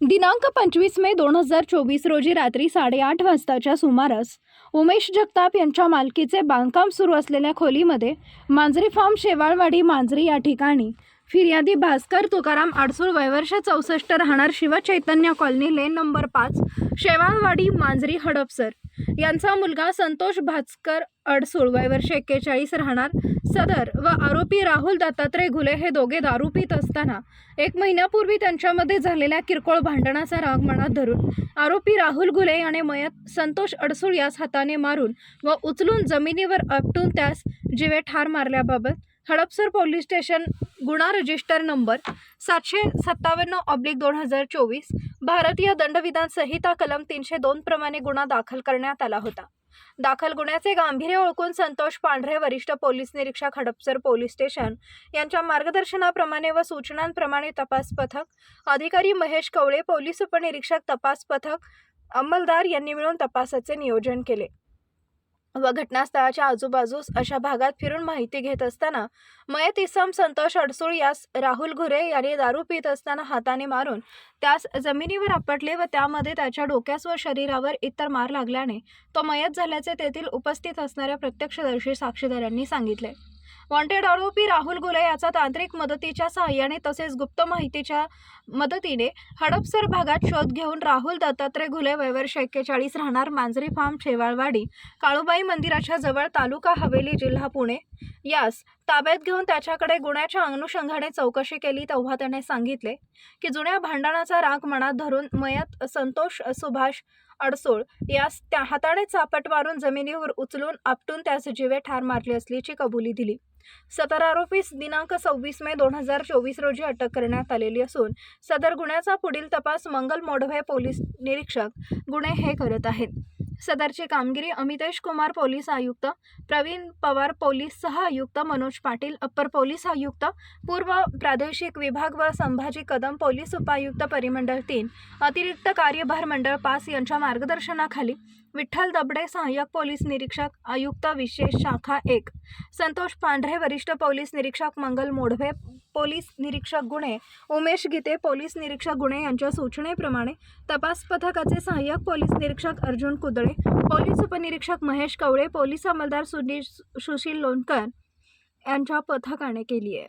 दिनांक पंचवीस मे दोन हजार चोवीस रोजी रात्री साडेआठ वाजताच्या सुमारास उमेश जगताप यांच्या मालकीचे बांधकाम सुरू असलेल्या खोलीमध्ये मांजरी फार्म शेवाळवाडी मांजरी या ठिकाणी फिर्यादी भास्कर तुकाराम आडसूळ वयवर्ष चौसष्ट राहणार शिवचैतन्य कॉलनी लेन नंबर पाच शेवाळवाडी मांजरी हडपसर. यांचा मुलगा संतोष भास्कर अडसूळ वयवर्ष एक्केचाळीस राहणार. सदर व आरोपी राहुल दत्तात्रय घुले हे दोघे दारू पित असताना एक महिन्यापूर्वी त्यांच्यामध्ये झालेल्या किरकोळ भांडणाचा राग मनात धरून आरोपी राहुल घुले याने मयत संतोष अडसूळ यास हाताने मारून व उचलून जमिनीवर आपटून त्यास जिवे ठार मारल्याबाबत हडपसर पोलीस स्टेशन गुन्हा रजिस्टर नंबर सातशे सत्तावन्न ऑब्लिक दोन हजार चोवीस भारतीय दंडविधान संहिता कलम तीनशे दोन प्रमाणे गुन्हा दाखल करण्यात आला होता. दाखल गुन्ह्याचे गांभीर्य ओळखून संतोष पांढरे वरिष्ठ पोलीस निरीक्षक हडपसर पोलीस स्टेशन यांच्या मार्गदर्शनाप्रमाणे व सूचनांप्रमाणे तपास पथक अधिकारी महेश कवळे पोलीस उपनिरीक्षक तपास पथक अंमलदार यांनी मिळून तपासाचे नियोजन केले. व घटनास्थळाच्या आजूबाजूस अशा भागात फिरून माहिती घेत असताना मयत इसम संतोष अडसूळ यास राहुल घुरे यांनी दारू पित असताना हाताने मारून त्यास जमिनीवर आपटले व त्यामध्ये त्याच्या डोक्यास व शरीरावर इतर मार लागल्याने तो मयत झाल्याचे तेथील उपस्थित असणाऱ्या प्रत्यक्षदर्शी साक्षीदारांनी सांगितले. वॉन्टेड आरोपी राहुल गुले याचा तांत्रिक मदतीच्या सहाय्याने तसेच गुप्त माहितीच्या मदतीने हडपसर भागात शोध घेऊन राहुल दत्तात्रय घुले वयवर्ष एक्केचाळीस राहणार मांजरी फार्म शेवाळवाडी काळूबाई मंदिराच्या जवळ तालुका हवेली जिल्हा पुणे. यास ताब्यात घेऊन त्याच्याकडे गुन्ह्याच्या अनुषंगाने चौकशी केली तेव्हा त्याने सांगितले की जुन्या भांडणाचा राग मनात धरून मयत संतोष सुभाष अडसूळ यास त्या हाताने चापट मारून जमिनीवर उचलून आपटून त्यास जीवे ठार मारली असल्याची कबुली दिली. सदर आरोपीस दिनांक सव्वीस मे दोन हजार चोवीस रोजी अटक करण्यात आलेली असून सदर गुन्ह्याचा पुढील तपास मंगल मोडवे पोलीस निरीक्षक गुन्हे हे करत आहेत. सदरची कामगिरी अमितेश कुमार पोलीस आयुक्त प्रवीण पवार पोलीस सह आयुक्त मनोज पाटील अप्पर पोलीस आयुक्त पूर्व प्रादेशिक विभाग व संभाजी कदम पोलीस उपायुक्त परिमंडळ तीन अतिरिक्त कार्यभार मंडळ पाच यांच्या मार्गदर्शनाखाली विठ्ठल दबडे सहाय्यक पोलीस निरीक्षक आयुक्त विशेष शाखा एक. संतोष पांढरे वरिष्ठ पोलीस निरीक्षक मंगल मोढवे पोलीस निरीक्षक गुन्हे उमेश गीते पोलीस निरीक्षक गुन्हे यांच्या सूचनेप्रमाणे तपास पथकाचे सहाय्यक पोलीस निरीक्षक अर्जुन कुदळे पोलीस उपनिरीक्षक महेश कवळे पोलीस अंमलदार सुनील सुशील लोणकर यांच्या पथकाने केली आहे.